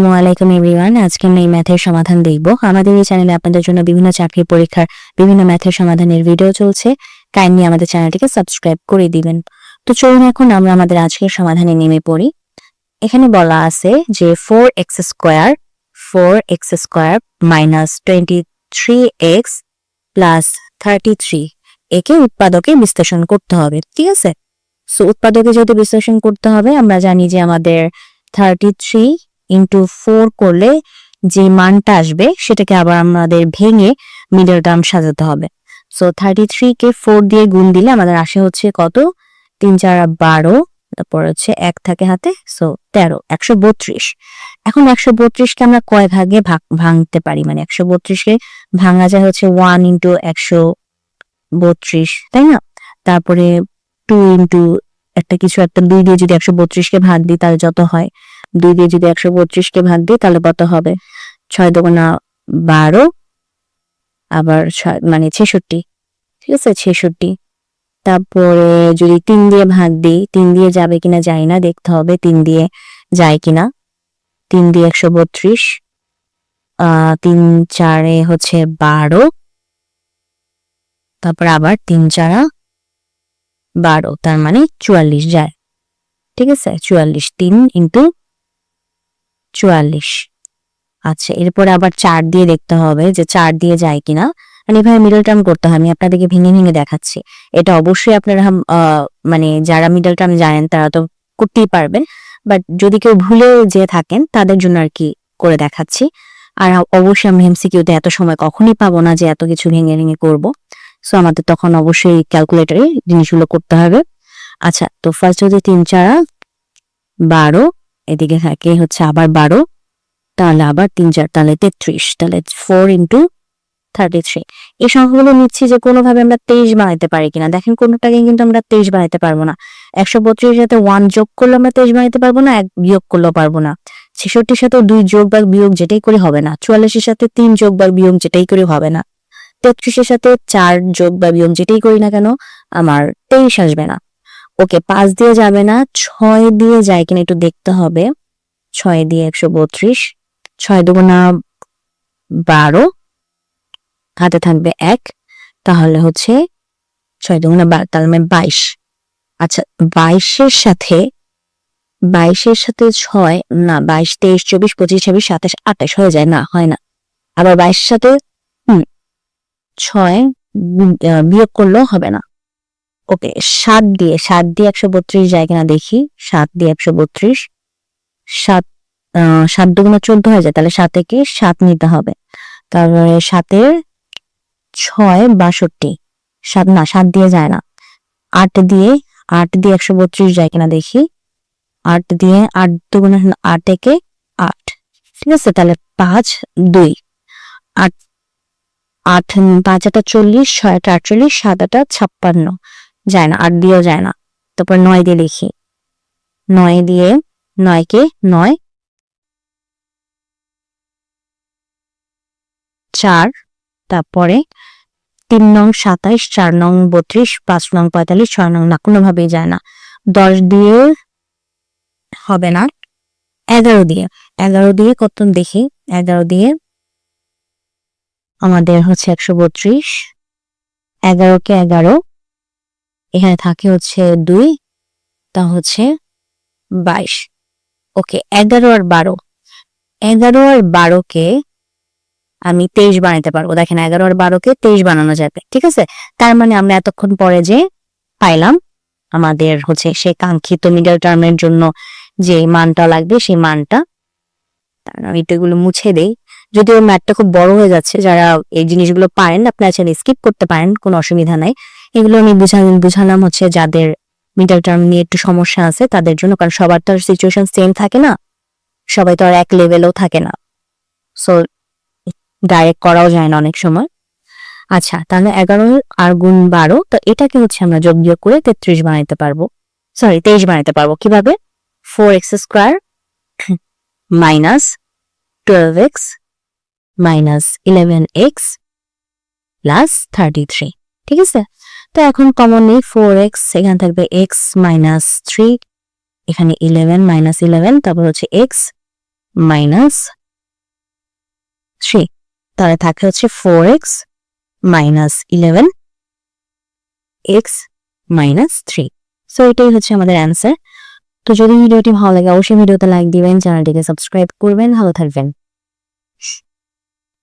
আসসালামু এভরিওয়ান। আজকে আমরা এই ম্যাথের সমাধান দেখব। আমাদের এই চ্যানেলে আপনাদের জন্য বিভিন্ন চাকরি পরীক্ষার বিভিন্ন ম্যাথের সমাধানের ভিডিও চলছে। কাইন্ডলি আমাদের চ্যানেলটিকে সাবস্ক্রাইব করে দিবেন। তো চলুন এখন আমরা আমাদের আজকের সমাধানে নেমে পড়ি। এখানে বলা আছে যে four x square four x square minus twenty three x plus thirty three একে উৎপাদকে বিশ্লেষণ করতে হবে, ঠিক আছে? সো উৎপাদকে যেহেতু বিশ্লেষণ করতে হবে, আমরা জানি যে আমাদের থার্টি থ্রি ইন্টু ফোর করলে যে মানটা আসবে, সেটাকে আবার আমাদের ভেঙে মিডল টার্ম সাজাতে হবে। সো থার্টি থ্রি কে ফোর দিয়ে গুণ দিলে আমাদের আসে হচ্ছে কত? তিন চার বারো, তারপর হচ্ছে এক থাকে হাতে সো তেরো, একশো বত্রিশ। এখন একশো বত্রিশকে আমরা কয় ভাগে ভাঙতে পারি? মানে একশো বত্রিশকে ভাঙা যায় হচ্ছে ওয়ান ইন্টু একশো বত্রিশ, তাই না? তারপরে টু ইন্টু একটা কিছু, একটা দুই দিয়ে যদি একশো বত্রিশকে ভাগ দিই, তাহলে যত হয়? দুই দিয়ে যদি একশো বত্রিশকে ভাগ দিই, তাহলে কত হবে? ছয় দোকানা বারো, আবার ছয় মানে ছেষট্টি। ঠিক আছে? ছেষট্টি। তারপরে যদি তিন দিয়ে ভাগ দিই, তিন দিয়ে যাবে কিনা যায় না, দেখতে হবে তিন দিয়ে যায় কিনা। তিন দিয়ে একশো বত্রিশ তিন চারে হচ্ছে বারো। তারপর আবার তিন চারা বারো, তার মানে চুয়াল্লিশ যায়। ঠিক আছে? চুয়াল্লিশ, তিন ইন্টু চুয়াল্লিশ। আচ্ছা এরপরে আবার চার দিয়ে দেখতে হবে যে চার দিয়ে যায় কিনা। মানে এভাবে মিডল টার্ম করতে হয়, আমি আপনাদেরকে ভেঙে ভেঙে দেখাচ্ছি। এটা অবশ্যই আপনারা মানে যারা মিডল টার্ম জানেন তারা তো করতেই পারবেন। বাট যদি কেউ ভুলে যে থাকেন, তাদের জন্য আর কি করে দেখাচ্ছি। আর অবশ্যই আমি এমসিকিউতে এত সময় কখনই পাবো না যে এত কিছু ভেঙে ভেঙে করব। সো আমাদের তখন অবশ্যই ক্যালকুলেটরে জিনিসগুলো করতে হবে। আচ্ছা তো ফার্স্ট হচ্ছে তিন চারা, বারো এদিকে থাকে হচ্ছে আবার বারো, তাহলে আবার তিন চার, তাহলে তেত্রিশ, তাহলে ফোর ইন্টু থার্টি থ্রি এই সংখ্যাগুলো নিচ্ছি যে কোনোভাবে আমরা তেইশ বানাইতে পারি কিনা। দেখেন কোনোটাকে কিন্তু আমরা তেইশ বানাইতে পারব না। একশো বত্রিশ সাথে ওয়ান যোগ করলে আমরা তেইশ বানাইতে পারব না, এক বিয়োগ করলেও পারব না। ছেষট্টির সাথে দুই যোগ বা বিয়োগ যেটাই করে হবে না। চুয়াল্লিশের সাথে তিন যোগ বা বিয়োগ যেটাই করে হবে না। তেত্রিশের সাথে চার যোগ বা বিয়োগ যেটাই করি না কেন, আমার তেইশ আসবে না। ওকে, পাঁচ দিয়ে যাবে না, ছয় দিয়ে যায় কিনা একটু দেখতে হবে। ছয় দিয়ে একশো বত্রিশ, ছয় দুগুণা বারো, হাতে থাকবে এক, তাহলে হচ্ছে ছয় তাহলে বাইশ। আচ্ছা বাইশের সাথে বাইশের সাথে ছয়, না, বাইশ, তেইশ, চব্বিশ, পঁচিশ, ছাব্বিশ, সাতাশ, আঠাশ, হয়ে যায়, না, হয় না। আবার বাইশের সাথে ছয় বিয়োগ করলেও হবে না। ওকে, সাত দিয়ে সাত দিয়ে একশো বত্রিশ যায় কিনা দেখি। সাত দিয়ে একশো বত্রিশ। সাত সাত দুগুণ চোদ্দ হয়ে যায়, তাহলে সাতে কি? সাত নিতে হবে। তারপরে সাতের ছয় বাষট্টি। সাত না, সাত দিয়ে যায় না। আট দিয়ে আট দিয়ে একশো বত্রিশ যায় কিনা দেখি। আট দিয়ে আট দুগুণ আট একে আট। ঠিক আছে, তাহলে পাঁচ, দুই। আট আট, পাঁচ আটা চল্লিশ, ছয় আটা আটচল্লিশ, সাত আটা ছাপ্পান্ন। যায় না আট দিয়েও যায় না। তারপর নয় দিয়ে লিখি। নয় দিয়ে নয়কে নয় চার, তারপরে তিন নং সাতাইশ, চার নং বত্রিশ, পাঁচ নং পঁয়তাল্লিশ, ছয় নং না, কোনোভাবেই যায় না। দশ দিয়ে হবে না, এগারো দিয়ে। এগারো দিয়ে কত দেখি? এগারো দিয়ে আমাদের হচ্ছে একশো বত্রিশ। এগারোকে এগারো এখানে থাকে হচ্ছে দুই, তা হচ্ছে বাইশ। ওকে, এগারো আর বারো। এগারো আর বারোকে আমি তেইশ বানাতে পারব। দেখেন, এগারো আর বারোকে তেইশ বানানো যাবে, ঠিক আছে? তার মানে আমরা এতক্ষণ পরে যে পাইলাম আমাদের হচ্ছে সেই কাঙ্ক্ষিত মিডল টার্মের জন্য যে মানটা লাগবে, সেই মানটা আমি একটু এগুলো মুছে দেই। যদিও ম্যাটটা খুব বড় হয়ে যাচ্ছে, যারা এই জিনিসগুলো পারেন, আপনারা চাইলে স্কিপ করতে পারেন, কোনো অসুবিধা নাই। এগুলো আমি বুঝালাম হচ্ছে যাদের মিডল টার্ম নিয়ে একটু সমস্যা আছে, তাদের জন্য। কারণ সবার তো আর সিচুয়েশন সেম থাকে না। সবাই তো আর এক লেভেলও থাকে না। সো ডাইরেক্ট করাও যায় না অনেক সময়। আচ্ছা তাহলে এগারো আর গুণ বারো, তো এটাকে হচ্ছে আমরা যোগ বিয়োগ করে তেত্রিশ বানাইতে পারব। সরি তেইশ বানাইতে পারব। কীভাবে? Four x square minus twelve x minus eleven x plus thirty three ঠিক আছে? তো এখন কমন নেই ফোর এক্স এখানে থাকবে এক্স মাইনাস থ্রি এখানে ইলেভেন মাইনাস ইলেভেন তারপর হচ্ছে এক্স মাইনাস থ্রি তাহলে থাকে হচ্ছে four x minus eleven x minus three so এটাই হচ্ছে আমাদের অ্যান্সার তো যদি ভিডিওটি ভালো লাগে, অবশ্যই ভিডিওতে লাইক দিবেন চ্যানেলটিকে সাবস্ক্রাইব করবেন, ভালো থাকবেন।